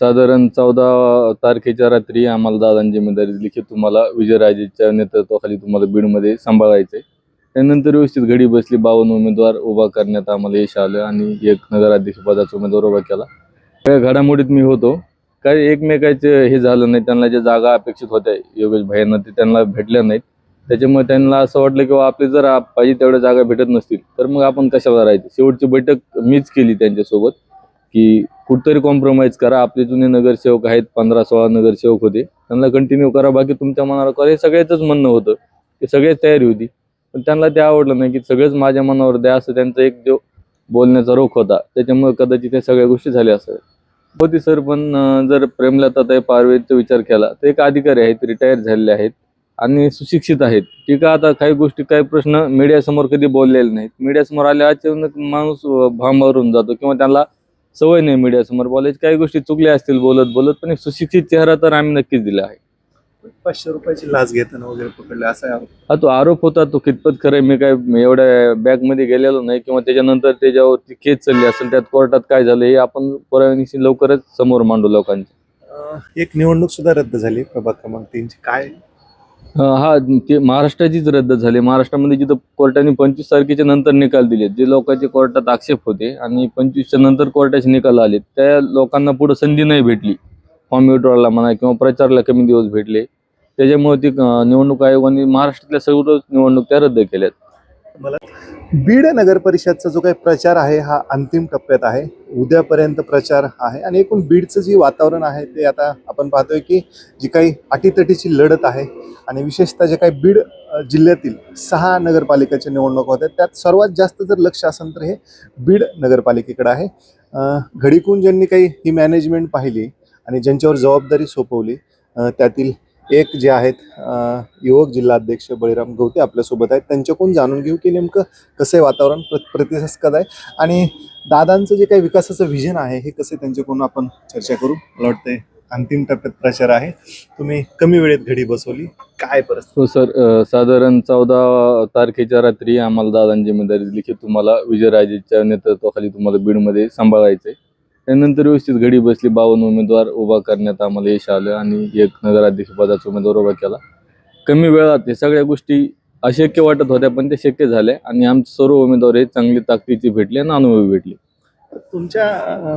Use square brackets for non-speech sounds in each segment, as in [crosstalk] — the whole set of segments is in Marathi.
साधारण चौदा तारखेच्या रात्री आम्हाला दादांची जिम्मेदारी दिली की तुम्हाला विजयराजेच्या नेतृत्वाखाली तुम्हाला बीडमध्ये सांभाळायचंय. त्यानंतर व्यवस्थित घडी बसली बावन्न उमेदवार उभा करण्यात आम्हाला यश आलं आणि एक नगराध्यक्षपदाचा उमेदवार उभा केला. त्या घडामोडीत मी होतो. काही एकमेकाचे हे झालं नाही त्यांना ज्या जागा अपेक्षित होत्या योगेश भाईंना ते त्यांना भेटल्या नाहीत. त्याच्यामुळे त्यांना असं वाटलं की बा आपली जर पाहिजे तेवढ्या जागा भेटत नसतील तर मग आपण कशाला राहायचं? शेवटची बैठक मीच केली त्यांच्यासोबत. की कुठतरी कॉम्प्रोमाइज करा. आपले जुने नगरसेवक आहेत पंधरा सोळा नगरसेवक होते. त्यांना कंटिन्यू करा. बाकी तुमच्या मनावर करा. हे सगळ्याच म्हणणं होतं. की सगळ्याच तयारी होती. पण त्यांना ते आवडलं नाही की सगळंच माझ्या मनावर द्या असं त्यांचा एक जो बोलण्याचा रोख होता. त्याच्यामुळे कदाचित त्या सगळ्या गोष्टी झाल्या असं होती सर पण जर प्रेमलता पारवेचा विचार केला तर एक अधिकारी आहेत रिटायर झालेले आहेत आणि सुशिक्षित आहेत. ठीक आहे आता काही गोष्टी काही प्रश्न मीडियासमोर कधी बोललेले नाहीत. मीडियासमोर आले अचानक माणूस भांबावरून जातो किंवा त्यांना सवय नाही मीडियासमोर. बोलायची काही गोष्टी चुकल्या असतील बोलत बोलत पण एक सुशिक्षित चेहरा तर आम्ही नक्कीच दिला आहे. पाचशे रुपयाची लाच घेताना वगैरे पकडले असा आरोप. हा तो आरोप होता तो कितपत खरं आहे, मी काय एवढ्या बॅगमध्ये गेलेलो नाही किंवा त्याच्यानंतर त्याच्यावरती केस चालली असेल त्यात कोर्टात काय झालं हे आपण पुराव्यानिशी लवकरच समोर मांडू लोकांच्या अं, एक निवडणूक सुद्धा रद्द झाली प्रभाग क्रमांक तीनची. काय हा ते महाराष्ट्राचीच रद्द झाली. महाराष्ट्रामध्ये जिथं कोर्टाने पंचवीस तारखेच्या नंतर निकाल दिले जे लोकांचे कोर्टात आक्षेप होते आणि पंचवीसच्या नंतर कोर्टाचे निकाल आले त्या लोकांना पुढे संधी नाही भेटली. फॉर्म विड्रॉला म्हणा किंवा प्रचारला कमी दिवस भेटले. त्याच्यामुळे ती निवडणूक आयोगाने महाराष्ट्रातल्या सर्व निवडणूक त्या रद्द केल्यात. मला बीड नगर परिषदचा जो काही प्रचार आहे हा अंतिम टप्प्यात आहे. उद्यापर्यंत प्रचार आहे आणि एकूण बीडचं जे वातावरण आहे ते आता आपण पाहतोय की जी काही अटीतटीची लढत आहे आणि विशेषतः जे काही बीड जिल्ह्यातील सहा नगरपालिकेच्या निवडणुका होत्या त्यात सर्वात जास्त जर लक्ष असेल तर हे बीड नगरपालिकेकडे आहे. घडीकून ज्यांनी काही ही मॅनेजमेंट पाहिली आणि ज्यांच्यावर जबाबदारी सोपवली त्यातील एक जे आहेत युवक जिल्हाध्यक्ष बळीराम गवते आपल्यासोबत आहेत. त्यांच्याकडून जाणून घेऊ की नेमकं कसं आहे वातावरण प्र प्रतिसाद आहे आणि दादांचं जे काही विकासाचं व्हिजन आहे हे कसे त्यांच्याकडून आपण चर्चा करू. मला वाटतंय अंतिम टप्प्यात प्रचार आहे. तुम्ही कमी वेळेत घडी बसवली. काय परिस्थिती? हो सर साधारण चौदा तारखेच्या रात्री आम्हाला दादांची जिम्मेदारी दिली की तुम्हाला विजयराजेच्या नेतृत्वाखाली तुम्हाला बीडमध्ये सांभाळायचं आहे त्यानंतर व्यवस्थित घडी बसली बावन्न उमेदवार उभा करण्यात आम्हाला यश आलं आणि एक नगराध्यक्ष पदाचा उमेदवार उभा केला. कमी वेळात हे सगळ्या गोष्टी अशक्य वाटत होत्या पण ते शक्य झाल्या आणि आमचे सर्व उमेदवार हे चांगली ताकदीची भेटले आणि अनुभवी भेटले. तुमच्या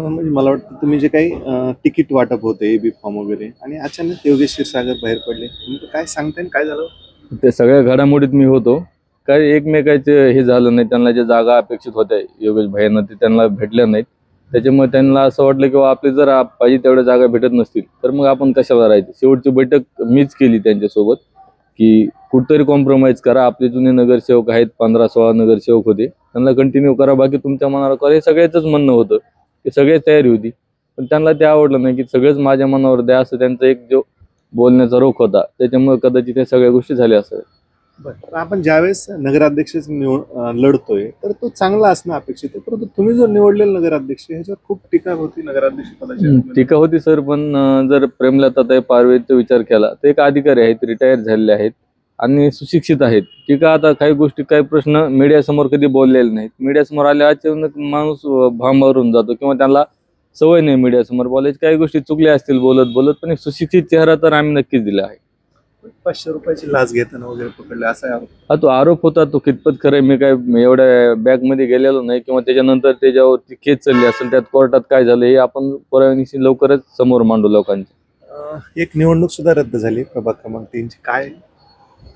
म्हणजे मला वाटतं तुम्ही जे काही तिकीट वाटप होते ए बी फॉर्म वगैरे आणि अचानक योगेश क्षीरसागर बाहेर पडले काय सांगताय आणि काय झालं? त्या सगळ्या घडामोडीत मी होतो. काही एकमेकाचे हे झालं नाही त्यांना ज्या जागा अपेक्षित होत्या योगेश भाईंना ते त्यांना भेटल्या नाहीत. त्याच्यामुळे त्यांना असं वाटलं की आपली जर पाहिजे तेवढ्या जागा भेटत नसतील तर मग आपण कशाला राहायचं? शेवटची बैठक मीच केली त्यांच्यासोबत की कुठतरी कॉम्प्रोमाइज करा. आपले जुने नगरसेवक आहेत पंधरा सोळा नगरसेवक होते. त्यांना कंटिन्यू करा. बाकी तुमच्या मनावर करा. हे सगळ्याच म्हणणं होतं. ते सगळ्याच तयारी होती. पण त्यांना ते आवडलं नाही की सगळंच माझ्या मनावर द्या असं त्यांचा एक जो बोलण्याचा रोख होता. त्याच्यामुळे कदाचित त्या सगळ्या गोष्टी झाल्या असतात बरं आपण ज्यावेळेस नगराध्यक्ष निवड लढतोय तर तो चांगला असणं अपेक्षित आहे. परंतु तुम्ही जो निवडलेला नगराध्यक्ष ह्याच्यावर खूप टीका होती नगराध्यक्ष पदाची टीका होती सर पण जर प्रेमलता पारवेचा विचार केला तर एक अधिकारी आहेत रिटायर झालेले आहेत आणि सुशिक्षित आहेत. आहे आता काही गोष्टी काही प्रश्न मीडियासमोर कधी बोललेले नाहीत. मीडियासमोर आले अचानक माणूस अं, भांबावरून जातो किंवा त्याला सवय नाही मीडियासमोर बोलायची. काही गोष्टी चुकल्या असतील बोलत बोलत पण एक सुशिक्षित चेहरा तर आम्ही नक्कीच दिला आहे. पाचशे रुपयाची लाच घेताना वगैरे पकडले असा आरोप. हा तो आरोप होता तो कितपत खरं आहे, मी काय एवढ्या बॅगमध्ये गेलेलो नाही किंवा त्याच्यानंतर त्याच्यावरती केस चालली असेल त्यात कोर्टात काय झालं हे आपण पुराव्यानिशी लवकरच समोर मांडू लोकांच्या अं, एक निवडणूक सुद्धा रद्द झाली प्रभाग क्रमांक तीनची. काय?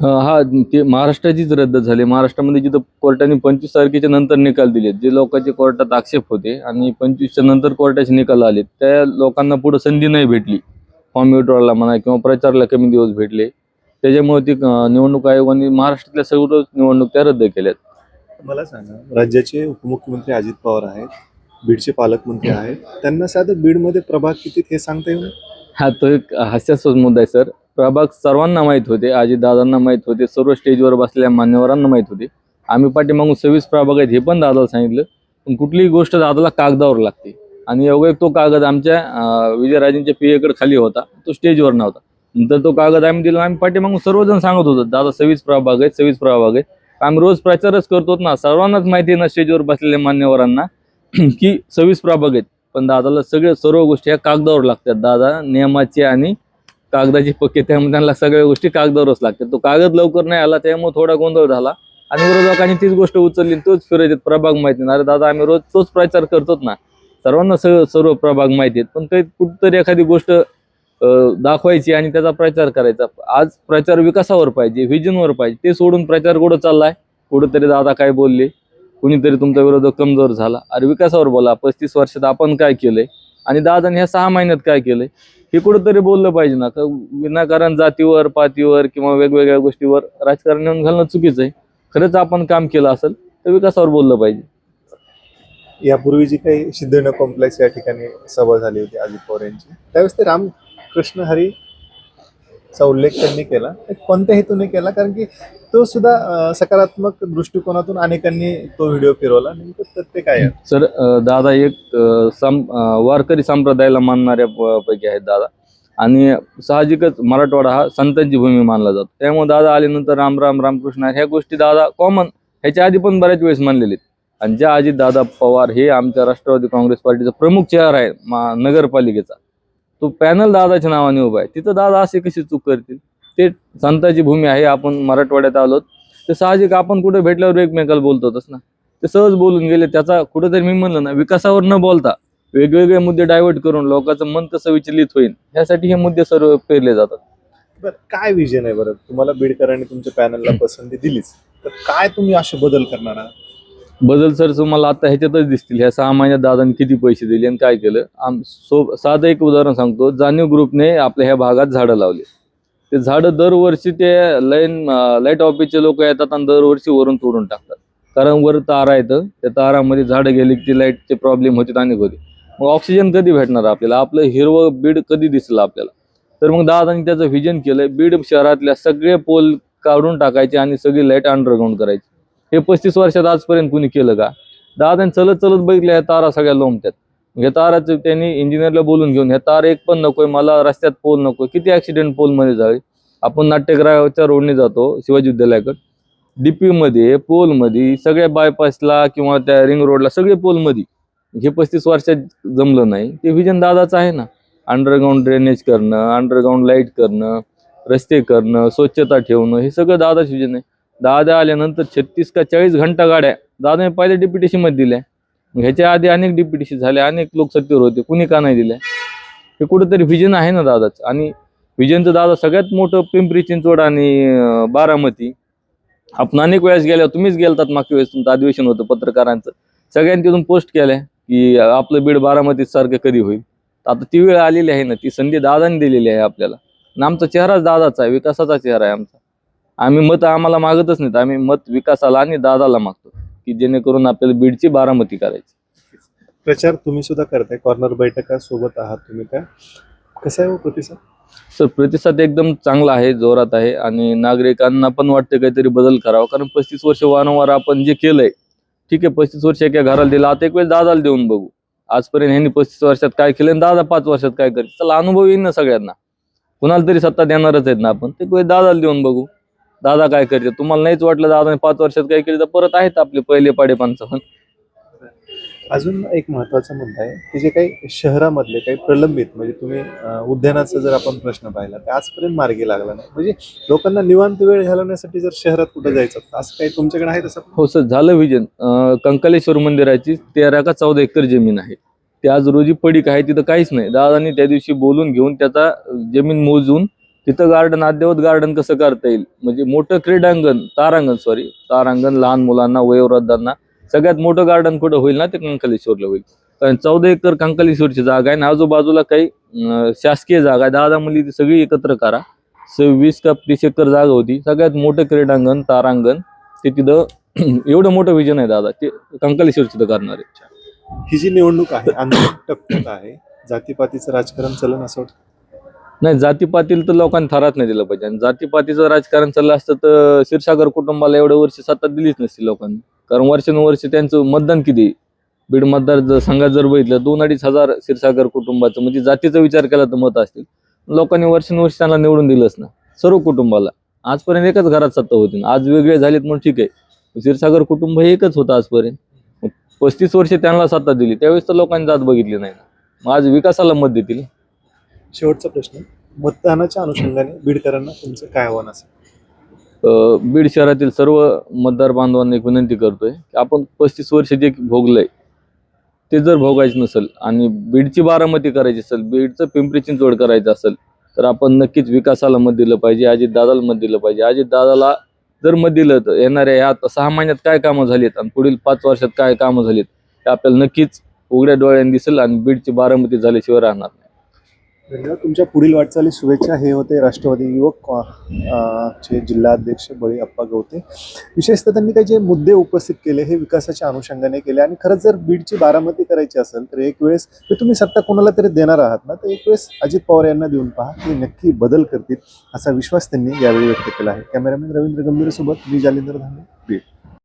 अं, हा ते महाराष्ट्राचीच रद्द झाली. महाराष्ट्रामध्ये जिथं कोर्टाने पंचवीस तारखेच्या नंतर निकाल दिले जे लोकांचे कोर्टात आक्षेप होते आणि पंचवीसच्या नंतर कोर्टाचे निकाल आले त्या लोकांना पुढे संधी नाही भेटली. फॉर्म विड्रॉला म्हणा किंवा प्रचारला कमी दिवस भेटले. त्याच्यामुळे ती निवडणूक आयोगाने महाराष्ट्रातल्या सर्व निवडणूक त्या रद्द केल्यात. मला सांगा राज्याचे उपमुख्यमंत्री अजित पवार आहेत बीडचे पालकमंत्री आहेत त्यांना साधं बीडमध्ये प्रभाग किती हे सांगता येईल? हा तो एक हास्यास्पद मुद्दा आहे सर. प्रभाग सर्वांना माहीत होते दादांना माहीत होते सर्व स्टेजवर बसलेल्या मान्यवरांना माहीत होते. आम्ही पाठीमागून सव्वीस प्रभाग आहेत हे पण दादाला सांगितलं. पण कुठलीही गोष्ट दादाला कागदावर लागते. आणि एवढा तो कागद आमच्या विजयराजेंच्या पियेकडे खाली होता तो स्टेजवर नव्हता. नंतर तो कागद आम्ही दिला आम्ही पाठीमागून सर्वजण सांगत होतो दादा सव्वीस प्रभाग आहे सव्वीस प्रभाग आहे आम्ही रोज प्रचारच करतो ना सर्वांनाच माहिती आहे ना स्टेजवर बसलेल्या मान्यवरांना [clears throat] की सव्वीस प्रभाग आहेत. पण दादाला सगळ्या सर्व गोष्टी ह्या कागदावर लागतात. दादा नियमाचे आणि कागदाची पक्के त्यामुळे त्यांना सगळ्या गोष्टी कागदावरच लागतात. तो कागद लवकर नाही आला त्यामुळे थोडा गोंधळ झाला. आणि विरोधकांनी तीच गोष्ट उचलली तोच फिरायचे प्रभाग माहिती नाही. अरे दादा आम्ही रोज तोच प्रचार करतोच ना. सर्वांना सर्व सर्व प्रभाग माहिती आहेत. पण काही कुठंतरी एखादी गोष्ट दाखवायची आणि त्याचा प्रचार करायचा. आज प्रचार विकासावर पाहिजे व्हिजनवर पाहिजे ते सोडून प्रचार कुठं चाललाय? कुठंतरी दादा काय बोलले? कुणीतरी तुमचा विरोध कमजोर झाला. अरे विकासावर बोला पस्तीस वर्षात आपण काय केलंय? आणि दादाने ह्या सहा महिन्यात काय केलंय? हे कुठंतरी बोललं पाहिजे ना. का विनाकारण जातीवर पातीवर किंवा वेगवेगळ्या गोष्टीवर राजकारण येऊन घालणं चुकीचं आहे. खरंच आपण काम केलं असेल तर विकासावर बोललं पाहिजे. यापूर्वी जी काही सिद्धन कॉम्प्लेक्स या ठिकाणी सभा झाली होती अजित पवार यांची त्यावेळेस ते कृष्ण हरी चा उल्लेख त्यांनी केला. कोणत्या हेतूने केला? कारण की तो सुद्धा सकारात्मक दृष्टिकोनातून अनेकांनी तो व्हिडिओ फिरवला. नेमकं तथ्य काय सर दादा एक अं, वारकरी संप्रदायाला मानणाऱ्या पैकी आहेत दादा. आणि साहजिकच मराठवाडा हा संतांची भूमी मानला जातो. त्यामुळे दादा आल्यानंतर राम राम रामकृष्ण ह्या गोष्टी दादा कॉमन ह्याच्या आधी पण बऱ्याच वेळेस मानलेले आहेत. आणि ज्या आजी दादा पवार हे आमच्या राष्ट्रवादी काँग्रेस पार्टीचा प्रमुख चेहरा आहे मा नगरपालिकेचा. तो पॅनल दादाच्या नावाने उभा आहे. तिथं दादा असे कशी चूक करतील? ते संताची भूमी आहे आपण मराठवाड्यात आलोत. ते साहजिक आपण कुठे भेटल्यावर एकमेकाला बोलतोच ना. ते सहज बोलून गेले त्याचा कुठेतरी मी म्हणलं ना विकासावर न बोलता वेगवेगळे मुद्दे डायव्हर्ट करून लोकांचं मन कसं विचलित होईल. यासाठी हे मुद्दे सर्व पेरले जातात. बरं काय विजन आहे बरं? तुम्हाला बीडकरांनी तुमच्या पॅनलला पसंती दिलीच. तर काय तुम्ही असे बदल करणार आहात? बदल सर तुम्हाला आता ह्याच्यातच दिसतील. ह्या सहा महिन्यात दादाने किती पैसे दिले आणि काय केलं? आम सो साधं एक उदाहरण सांगतो. जाणीव ग्रुपने आपल्या ह्या भागात झाडं लावली. ते झाडं दरवर्षी ते लाईन लाइट ऑफिसचे लोक येतात आणि दरवर्षी वरून तोडून टाकतात. कारण वर तारा येतं त्या तारामध्ये झाडं गेली की लाईटचे प्रॉब्लेम होते आणि होते मग ऑक्सिजन कधी भेटणार आपल्याला? आपलं हिरवं बीड कधी दिसलं आपल्याला? तर मग दादांनी त्याचं व्हिजन केलं बीड शहरातल्या सगळे पोल काढून टाकायचे आणि सगळी लाइट अंडरग्राऊंड करायची. हे पस्तीस वर्षात आजपर्यंत कुणी केलं का? दादाने चलत चलत बघितल्या ह्या तारा सगळ्या लोंबत्यात या ताराचं त्यांनी इंजिनियरला बोलून घेऊन ह्या तार एक पण नकोय मला रस्त्यात पोल नकोय. किती ऍक्सिडेंट पोलमध्ये जावे आपण नाट्यगृहाच्या रोडने जातो शिवाजी विद्यालयाकडे. डीपी मध्ये पोलमध्ये सगळ्या बायपासला किंवा त्या रिंग रोडला सगळे पोलमध्ये. हे पस्तीस वर्षात जमलं नाही. ते व्हिजन दादाचं आहे ना. अंडरग्राऊंड ड्रेनेज करणं अंडरग्राऊंड लाइट करणं रस्ते करणं स्वच्छता ठेवणं हे सगळं दादाच व्हिजन आहे. दादा आल्यानंतर छत्तीस का चाळीस घंटा गाड्या. दादाने पहिले डिप्युटेशनमध्ये दिल्या ह्याच्या आधी अनेक डिप्युटेशन झाले अनेक लोक सत्तेवर होते. कुणी का नाही दिल्या हे कुठेतरी व्हिजन आहे ना दादाच. आणि व्हिजनचं दादा सगळ्यात मोठं पिंपरी चिंचवड आणि बारामती. आपण अनेक वेळेस गेल्या तुम्हीच गेलतात मागच्या वेळेस तुमचं अधिवेशन होतं पत्रकारांचं. सगळ्यांनी तिथून पोस्ट केल्या की आपलं बीड बारामती सारखं कधी होईल. आता ती वेळ आलेली आहे ना ती संधी दादाने दिलेली आहे आपल्याला. आणि आमचा चेहराच दादाचा आहे विकासाचा चेहरा आहे आमचा. आम्ही मत आम्हाला मागतच नाहीत. आम्ही मत विकासाला आणि दादाला मागतो की जेणेकरून आपल्याला बीडची बारामती करायची. प्रचार तुम्ही सुद्धा करताय. कॉर्नर बैठका सोबत आहात तुम्ही काय कसं आहे हो प्रतिसाद? सर प्रतिसाद एकदम चांगला आहे जोरात आहे आणि नागरिकांना पण वाटतं काहीतरी बदल करावा. कारण पस्तीस वर्ष वारंवार आपण जे केलंय ठीक आहे पस्तीस वर्ष एका घराला दिलं आता एक वेळ दादाला देऊन बघू. आजपर्यंत ह्यांनी पस्तीस वर्षात काय केलं आणि दादा पाच वर्षात काय करते चला अनुभव येईल ना सगळ्यांना. कुणाला तरी सत्ता देणारच आहेत ना आपण ते वेळ दादाला देऊन बघू. दादा काय करते? तुम्हाला नाहीच वाटलं दादाने पाच वर्षात काय केलं तर परत आहेत आपले पहिले पाडे पंचावन्न अजून एक महत्त्वाचा मुद्दा आहे की जे काही शहरामधले काही प्रलंबित म्हणजे तुम्ही उद्यानाचा जर आपण प्रश्न पाहिला तर आजपर्यंत मार्गी लागला नाही. म्हणजे लोकांना निवांत वेळ घालवण्यासाठी जर शहरात कुठे जायचं असं काही तुमच्याकडे आहे तसं? हो सर झालं विजन. कंकालेश्वर मंदिराची तेरा का चौदा एकर जमीन आहे. ते आज रोजी पडीक आहे तिथं काहीच नाही. दादानी त्या दिवशी बोलून घेऊन त्याचा जमीन मोजून तिथं गार्डन अद्ययावत गार्डन कसं करता येईल? म्हणजे मोठं क्रीडांगण तारांगण सॉरी तारांगण लहान मुलांना वयोवृद्धांना. सगळ्यात मोठं गार्डन कुठं होईल ना ते कंकालेश्वरला होईल. कारण चौदा एकर कंकालेश्वरची जागा आहे आणि आजूबाजूला काही शासकीय जागा आहे. दादा मुली ती सगळी एकत्र करा. सव्वीस का तीस एकर जागा होती. सगळ्यात मोठं क्रीडांगण तारांगण ते तिथं [clears throat] एवढं मोठं विजन आहे दादा. ते कंकालेश्वर तिथं करणार आहे. ही जी निवडणूक आहे अंतिम टप्प्यात आहे जातीपातीचं राजकारण चलन असं वाटतं? नाही जातीपातील तर लोकांनी थरात नाही दिलं पाहिजे. आणि जातीपातीचं राजकारण चाललं असतं तर क्षीरसागर कुटुंबाला एवढ्या वर्ष सत्ता दिलीच नसती लोकांनी. कारण वर्षानुवर्ष त्यांचं मतदान किती? बीड मतदार जर संघात जर बघितलं दोन अडीच हजार क्षीरसागर कुटुंबाचं म्हणजे जातीचा विचार केला तर मत असतील. लोकांनी वर्षानुवर्ष त्यांना निवडून दिलंच ना. सर्व कुटुंबाला. आजपर्यंत एकच घरात सत्ता होती. आज वेगळे झालेत म्हणून ठीक आहे. क्षीरसागर कुटुंब हे एकच होतं आजपर्यंत. पस्तीस वर्षे त्यांना सत्ता दिली. त्यावेळेस तर लोकांनी जात बघितली नाही मग आज विकासाला मत देतील. शेवटचा प्रश्न मतदानाच्या अनुषंगाने बीडकरांना तुमचं काय आव्हान असेल? बीड शहरातील सर्व मतदार बांधवांना एक विनंती करतोय की आपण पस्तीस वर्ष जे भोगलंय ते जर भोगायचं नसेल आणि बीडची बारामती करायची असेल बीडचं पिंपरी चिंचवड करायचं असेल तर आपण नक्कीच विकासाला मत दिलं पाहिजे अजित दादाला मत दिलं पाहिजे. अजित दादाला जर मत दिलं तर येणाऱ्या ह्या आता सहा महिन्यात काय कामं झालीत आणि पुढील पाच वर्षात काय कामं झालीत ते आपल्याला नक्कीच उघड्या डोळ्याने दिसेल आणि बीडची बारामती झाल्याशिवाय राहणार धन्यवाद. तुमच्या पुढील वाटचाली शुभेच्छा. हे होते राष्ट्रवादी युवक चे जिल्हाध्यक्ष बळी अप्पा गवते. विशेषतः त्यांनी काही जे मुद्दे उपस्थित केले हे विकासाच्या अनुषंगाने केले. आणि खरंच जर बीडची बारामती करायची असेल तर एक वेळेस तुम्ही सत्ता कोणाला तरी देणार आहात ना तर एक वेळेस अजित पवार यांना देऊन पहा ते नक्की बदल करतील असा विश्वास त्यांनी यावेळी व्यक्त केला आहे. कॅमेरामॅन रवींद्र गंभीरसोबत मी जालिंदर धामे बीड.